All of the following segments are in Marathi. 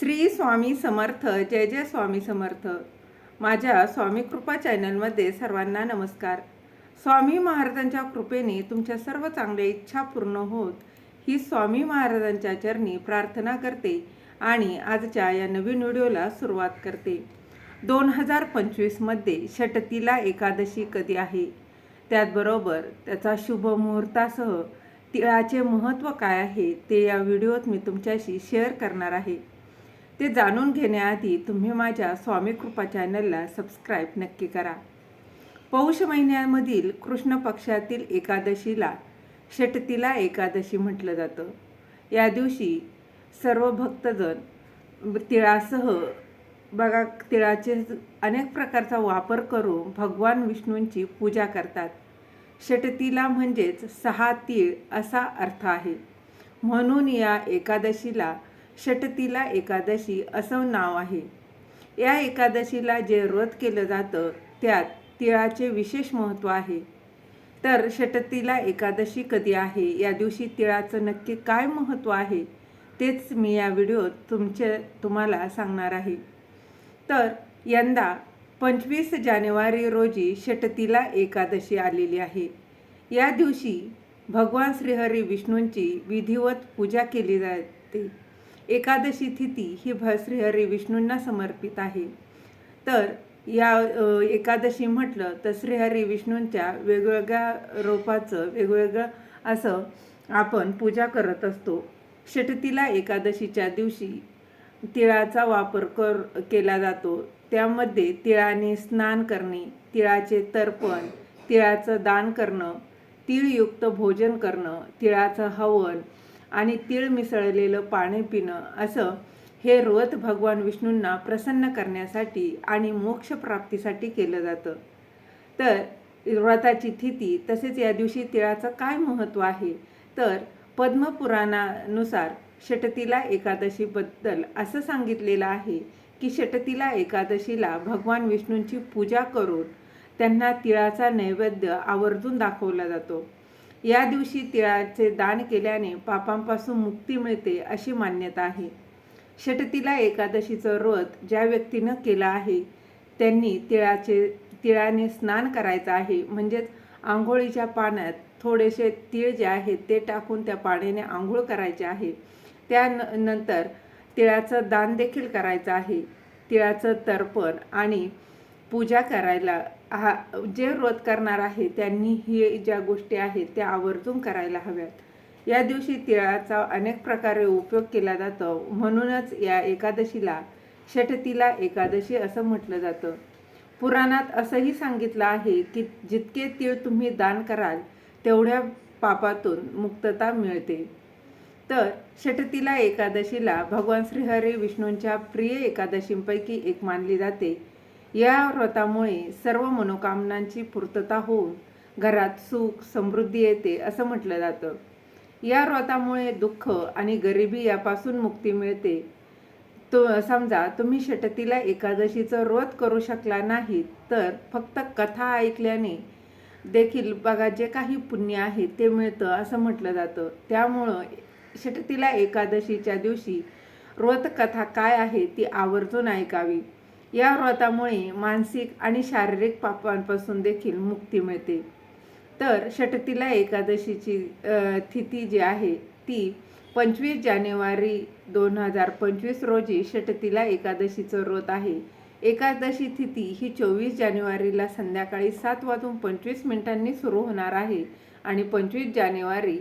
श्री स्वामी समर्थ जय जय स्वामी समर्थ. माझ्या स्वामी कृपा चॅनलमध्ये सर्वांना नमस्कार. स्वामी महाराजांच्या कृपेने तुमच्या सर्व चांगल्या इच्छा पूर्ण होत ही स्वामी महाराजांच्या चरणी प्रार्थना करते आणि आजच्या या नवीन व्हिडिओला सुरुवात करते. दोन हजार पंचवीसमध्ये षटतीला एकादशी कधी आहे? त्याचबरोबर त्याचा शुभ मुहूर्तासह तिळाचे महत्त्व काय आहे ते या व्हिडिओत मी तुमच्याशी शेअर करणार आहे. ते जाणून घेण्याआधी तुम्ही माझ्या स्वामी कृपा चॅनलला सबस्क्राईब नक्की करा. पौष महिन्यामधील कृष्ण पक्षातील एकादशीला षटतीला एकादशी म्हटलं जातं. या दिवशी सर्व भक्तजण तिळासह बघा तिळाचे अनेक प्रकारचा वापर करून भगवान विष्णूंची पूजा करतात. षटतीला म्हणजेच सहा तीळ असा अर्थ आहे. म्हणून या एकादशीला षटतीला एकादशी असं नाव आहे. या एकादशीला जे व्रत केलं जातं त्यात तिळाचे विशेष महत्त्व आहे. तर षटतीला एकादशी कधी आहे? या दिवशी तिळाचं नक्की काय महत्त्व आहे? तेच मी या व्हिडिओत तुमचे तुम्हाला सांगणार आहे. तर यंदा पंचवीस जानेवारी रोजी षटतीला एकादशी आलेली आहे. या दिवशी भगवान श्रीहरी विष्णूंची विधिवत पूजा केली जाते. एकादशी तिथी ही भ श्रीहरी विष्णूंना समर्पित आहे. तर या एकादशी म्हटलं तर श्रीहरी विष्णूंच्या वेगवेगळ्या रोपाचं वेगवेगळं असं आपण पूजा करत असतो. षटतीला एकादशीच्या दिवशी तिळाचा वापर कर केला जातो. त्यामध्ये तिळाने स्नान करणे तिळाचे तर्पण तिळाचं दान करणं तिळयुक्त भोजन करणं तिळाचं हवन आणि तीळ मिसळलेलं पाणी पिणं असं हे व्रत भगवान विष्णूंना प्रसन्न करण्यासाठी आणि मोक्षप्राप्तीसाठी केलं जातं. तर व्रताची तिथी तसेच या दिवशी तिळाचं काय महत्त्व आहे? तर पद्मपुराणानुसार षटतीला एकादशीबद्दल असं सांगितलेलं आहे की षटतीला एकादशीला भगवान विष्णूंची पूजा करून त्यांना तिळाचा नैवेद्य आवर्जून दाखवला जातो. या दिवशी तिळाचे दान केल्याने पापांपासून मुक्ती मिळते अशी मान्यता आहे. षटतीला एकादशीचं व्रत ज्या व्यक्तीनं केलं आहे त्यांनी तिळाचे तिळाने स्नान करायचं आहे. म्हणजेच आंघोळीच्या पाण्यात थोडेसे तीळ जे आहेत ते टाकून त्या पाण्याने आंघोळ करायचे आहे. त्यानंतर तिळाचं दान देखील करायचं आहे. तिळाचं तर्पण आणि पूजा करायला हा जे व्रत करणार आहे त्यांनी ही ज्या गोष्टी आहेत त्या आवर्जून करायला हव्यात. या दिवशी तिळाचा अनेक प्रकारे उपयोग केला जातो. म्हणूनच या एकादशीला षटतीला एकादशी असं म्हटलं जातं. पुराणात असंही सांगितलं आहे की जितके तीळ तुम्ही दान कराल तेवढ्या पापातून मुक्तता मिळते. तर षटतीला एकादशीला भगवान श्रीहरी विष्णूंच्या प्रिय एकादशींपैकी एक मानली जाते. या व्रतामुळे सर्व मनोकामनांची पूर्तता होऊन घरात सुख समृद्धी येते असं म्हटलं जातं. या व्रतामुळे दुःख आणि गरिबी यापासून मुक्ती मिळते. तो समजा तुम्ही षटतीला एकादशीचं व्रत करू शकला नाही तर फक्त कथा ऐकल्याने देखील बघा जे काही पुण्य आहे ते मिळतं असं म्हटलं जातं. त्यामुळं षटतीला एकादशीच्या दिवशी व्रतकथा काय आहे ती आवर्जून ऐकावी. या व्रतामुळे मानसिक आणि शारीरिक पापांपासून देखील मुक्ती मिळते. तर षटतीला एकादशीची तिथी जी आहे ती पंचवीस जानेवारी दोन हजार पंचवीस रोजी षटतीला एकादशीचं व्रत आहे. एकादशी तिथी ही चोवीस जानेवारीला संध्याकाळी सात वाजून पंचवीस मिनिटांनी सुरू होणार आहे आणि पंचवीस जानेवारी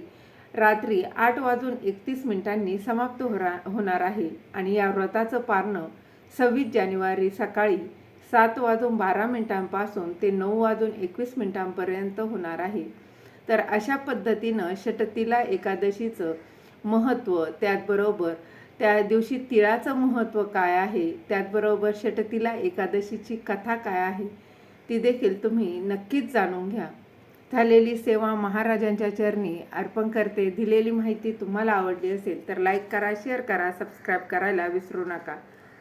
रात्री आठ वाजून एकतीस मिनिटांनी समाप्त होणार आहे. आणि या व्रताचं पारणं सव्वीस जानेवारी सकाळी सात वाजून बारा मिनिटांपासून ते नऊ वाजून एकवीस मिनिटांपर्यंत होणार आहे. तर अशा पद्धतीनं षटतीला एकादशीचं महत्त्व त्याचबरोबर त्या दिवशी तिळाचं महत्त्व काय आहे त्याचबरोबर षटतीला एकादशीची कथा काय आहे ती देखील तुम्ही नक्कीच जाणून घ्या. झालेली सेवा महाराजांच्या चरणी अर्पण करते. दिलेली माहिती तुम्हाला आवडली असेल तर लाईक करा शेअर करा सबस्क्राईब करायला विसरू नका.